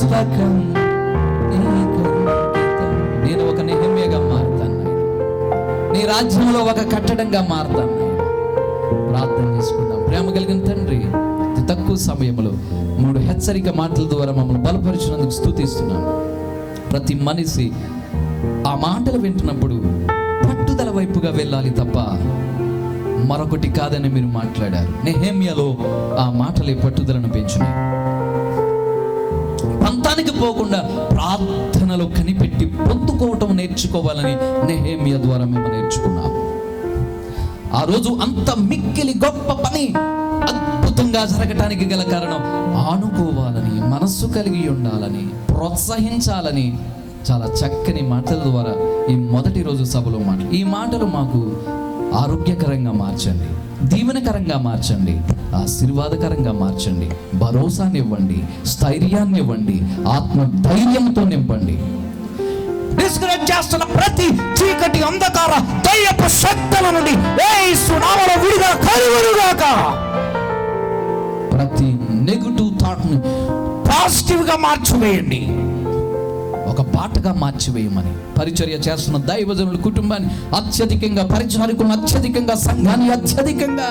పుస్తకం నేను ఒక నిహమ్యగా మారుతాను నీ రాజ్యంలో ఒక కట్టడంగా మారుతాను ప్రార్థన చేసుకుందాం. ప్రేమ కలిగిన తండ్రి తక్కువ సమయంలో మూడు హెచ్చరిక మాటల ద్వారా మమ్మల్ని బలపరిచినందుకు స్థుతిస్తున్నాం ప్రతి మనిషి ఆ మాటలు వింటున్నప్పుడు పట్టుదల వైపుగా వెళ్ళాలి తప్ప మరొకటి కాదని మీరు మాట్లాడారు. నెహేమియాలో ఆ మాటలే పట్టుదలను పెంచినాయి పంతానికి పోకుండా ప్రార్థనలో కనిపెట్టి పొందుకోవటం నేర్చుకోవాలని నెహేమియ ద్వారా మేము నేర్చుకున్నాం ఆ రోజు అంత మిక్కిలి గొప్ప పని అద్భుతంగా జరగటానికి గల కారణం ఆనుకోవాలని మనస్సు కలిగి ఉండాలని ప్రోత్సహించాలని చాలా చక్కని మాటల ద్వారా ఈ మొదటి రోజు సభలో మాట ఈ మాటలు మాకు ఆరోగ్యకరంగా మార్చండి. దీవెనకరంగా మార్చండి ఆశీర్వాదకరంగా మార్చండి భరోసానివ్వండి స్థైర్యాన్ని ఇవ్వండి ఆత్మ ధైర్యంతో నింపండి. డిస్కరేజ్ చేస్తున్న ప్రతి చీకటి అంధకార దయ్యపు శక్తుల నుండి యేసు నామములో విడుదల కలుగునుగాక. ప్రతి నెగిటివ్ థాట్ని పాజిటివ్గా మార్చివేయండి. బాటగా మార్చివేయమని పరిచర్య చేస్తున్న దైవజనుల కుటుంబాన్ని అత్యధికంగా పరిచారికులను అత్యధికంగా సంఘాన్ని అత్యధికంగా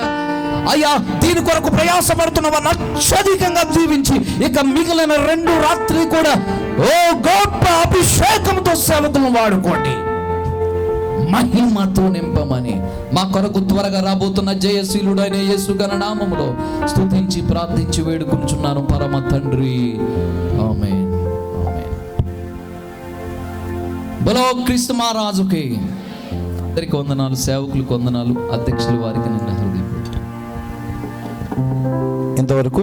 అయ్యా దీని కొరకు ప్రయాసపడుతున్న వారిని అత్యధికంగా జీవించి ఇక మిగిలిన రెండు రాత్రి కూడా ఓ గొప్ప అభిషేకంతో సేవకులను వాడుకోండి. మహిమతో నింపమని మా కొరకు త్వరగా రాబోతున్న జయశీలుడైన యేసు గణ నామములో స్తుతించి ప్రార్థించి వేడుకుంటున్నాను పరమ తండ్రి. ఆమేన్. బలో క్రీస్తు మహారాజుకి అందరికి వందనాలు సేవకులకు వందనాలు అధ్యక్షులు వారికి నిన్న హృదయం ఇంతవరకు